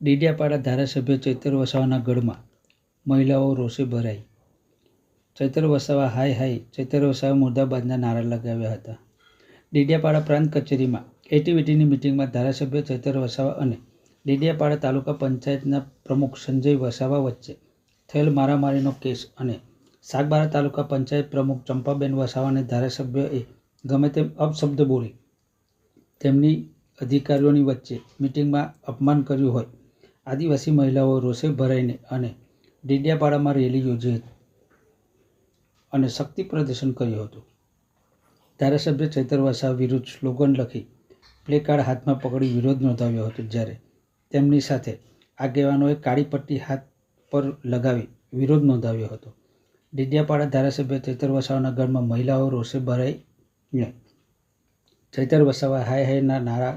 ડેડિયાપાડા ધારાસભ્ય ચૈતર વસાવાના ગઢમાં મહિલાઓ રોષે ભરાઈ. ચૈતર વસાવા હાય હાય, ચૈતર વસાવા મુર્દાબાદના નારા લગાવ્યા હતા. ડીડિયાપાડા પ્રાંત કચેરીમાં એટીવીટીની મિટિંગમાં ધારાસભ્ય ચૈતર વસાવા અને ડીડિયાપાડા તાલુકા પંચાયતના પ્રમુખ સંજય વસાવા વચ્ચે થયેલ મારામારીનો કેસ અને સાગબારા તાલુકા પંચાયત પ્રમુખ ચંપાબેન વસાવાને ધારાસભ્યએ ગમે તેમ અપશબ્દ બોલી તેમની અધિકારીઓની વચ્ચે મિટિંગમાં અપમાન કર્યું હોય આદિવાસી મહિલાઓ રોષે ભરાઈને અને ડેડિયાપાડામાં રેલી યોજી હતી અને શક્તિ પ્રદર્શન કર્યું હતું. ધારાસભ્ય ચૈતર વિરુદ્ધ સ્લોગન લખી પ્લે કાર્ડ હાથમાં પકડી વિરોધ નોંધાવ્યો હતો જ્યારે તેમની સાથે આગેવાનોએ કાળી પટ્ટી હાથ પર લગાવી વિરોધ નોંધાવ્યો હતો. ડેડિયાપાડા ધારાસભ્ય ચૈતર વસાવાના ઘરમાં મહિલાઓ રોષે ભરાઈને ચૈતર વસાવા હાય હાયના નારા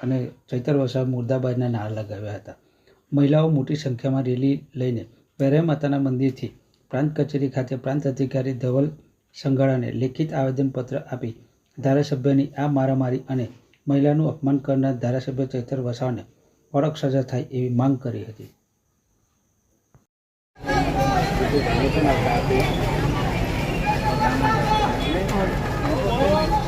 અને ચૈતર વસાવા મુર્દાબાદના નારા લગાવ્યા હતા મહિલાઓ મોટી સંખ્યામાં રેલી લઈને વેરાઈ માતાના મંદિરથી પ્રાંત કચેરી ખાતે પ્રાંત અધિકારી ધવલ સંઘાળાને લેખિત આવેદનપત્ર આપી ધારાસભ્યની આ મારામારી અને મહિલાનું અપમાન કરનાર ધારાસભ્ય ચૈતર વસાવાને કડક સજા થાય એવી માંગ કરી હતી Thank you.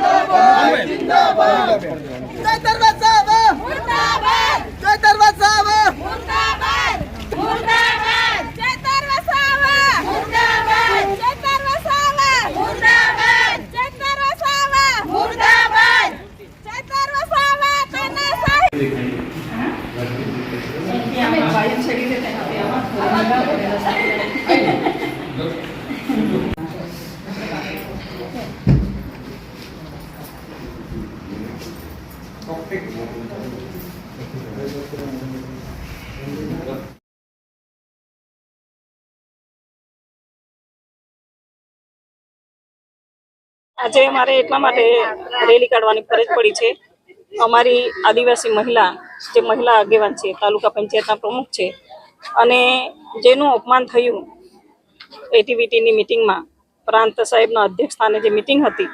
का अपमान नहीं चलेंगे नहीं चलेंगे बेहतर तेरी तानाशाही नहीं चलेंगे नहीं चलेंगे शक्ति जिंदाबाद जिंदाबाद चैतर बचावा मुर्दाबाद चैतर बचावा मुर्दाबाद मुर्दाबाद चैतर वसावा मुर्दाबाद चैतर वसावा मुर्दाबाद चैतर वसावा मुर्दाबाद चैतर वसावा तानाशाही આજે મારે એટલા માટે રેલી કાઢવાની ફરજ પડી છે. અમારી આદિવાસી મહિલા, જે મહિલા આગેવાન છે, તાલુકા પંચાયતના પ્રમુખ છે, અને જેનું અપમાન થયું એટીવીટીની મિટિંગમાં, પ્રાંત સાહેબના અધ્યક્ષ સ્થાને જે મિટિંગ હતી,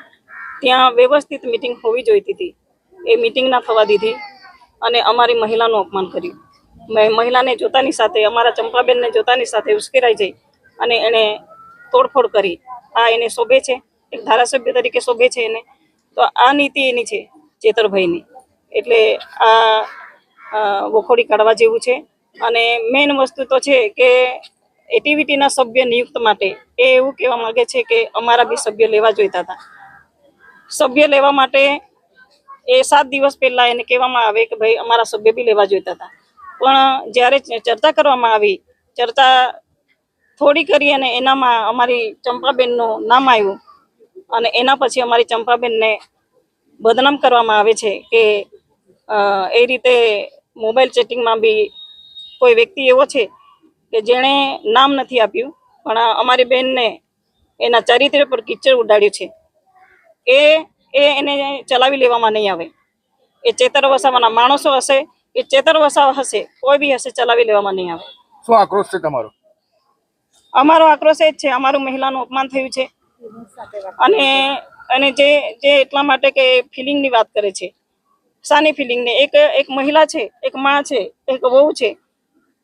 ત્યાં વ્યવસ્થિત મિટિંગ હોવી જોઈતી હતી. એ મિટિંગ ના થવા દીધી. અને અમારી મહિલાનું અપમાન કર્યું. મેં, મહિલાને જોતાની સાથે, અમારા ચંપાબેનને જોતાની સાથે ઉશ્કેરાઈ જઈ અને એણે તોડફોડ કરી. આ એને શોભે છે, એક ધારાસભ્ય તરીકે શોભે છે એને. તો આ નીતિ એની છે, ચેતરભાઈની. એટલે આ વખોડી કાઢવા જેવું છે. અને મેઇન વસ્તુ તો છે કે, એટીવીટીના સભ્ય નિયુક્ત માટે એ એવું કહેવા માંગે છે કે અમારા બી સભ્ય લેવા જોઈતા હતા. સભ્ય લેવા માટે એ સાત દિવસ પહેલાં એને કહેવામાં આવે કે ભાઈ અમારા સભ્ય બી લેવા જોઈતા હતા. પણ જ્યારે ચર્ચા કરવામાં આવી, ચર્ચા થોડી કરી અને એનામાં અમારી ચંપાબેનનું નામ આવ્યું અને એના પછી અમારી ચંપાબેનને બદનામ કરવામાં આવે છે કે એ રીતે મોબાઈલ ચેટિંગમાં બી કોઈ વ્યક્તિ એવો છે કે જેણે નામ નથી આપ્યું, પણ અમારી બેનને એના ચારિત્ર્ય પર કિચડ ઉડાડ્યું છે. એ એ એને ચલાવી લેવામાં નહીં આવે. એ ચેતર વસાવાના માણસો હશે એ ચેતર વસાવા હશે કોઈ બી હશે ચલાવી લેવામાં નહીં આવે. શું આક્રોશ છે તમારો? અમારો આક્રોશ એ જ છે અમારું મહિલાનું અપમાન થયું છે. અને અને જે જે એટલા માટે કે ફિલિંગની વાત કરે છે. શાની ફિલિંગને એક એક મહિલા છે એક માં છે એક વહુ છે.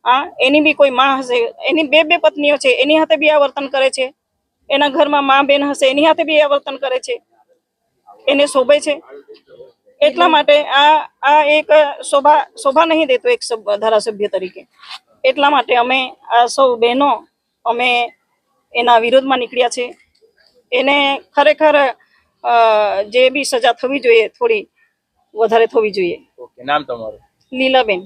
હા એની બી કોઈ માં હશે એની બે બે પત્નીઓ છે એની હાથે બી આ વર્તન કરે છે. એના ઘરમાં માં બેન હશે એની હાથે બી આ વર્તન કરે છે. એને શોભે છે. એટલા માટે આ આ એક શોભા શોભા નહીં દેતો એક ધારાસભ્ય તરીકે. એટલા માટે અમે આ સૌ બહેનો અમે એના વિરોધમાં નીકળ્યા છે. એને ખરેખર જે બી સજા થવી જોઈએ થોડી વધારે થવી જોઈએ. ઓકે નામ તમારું? લીલાબેન.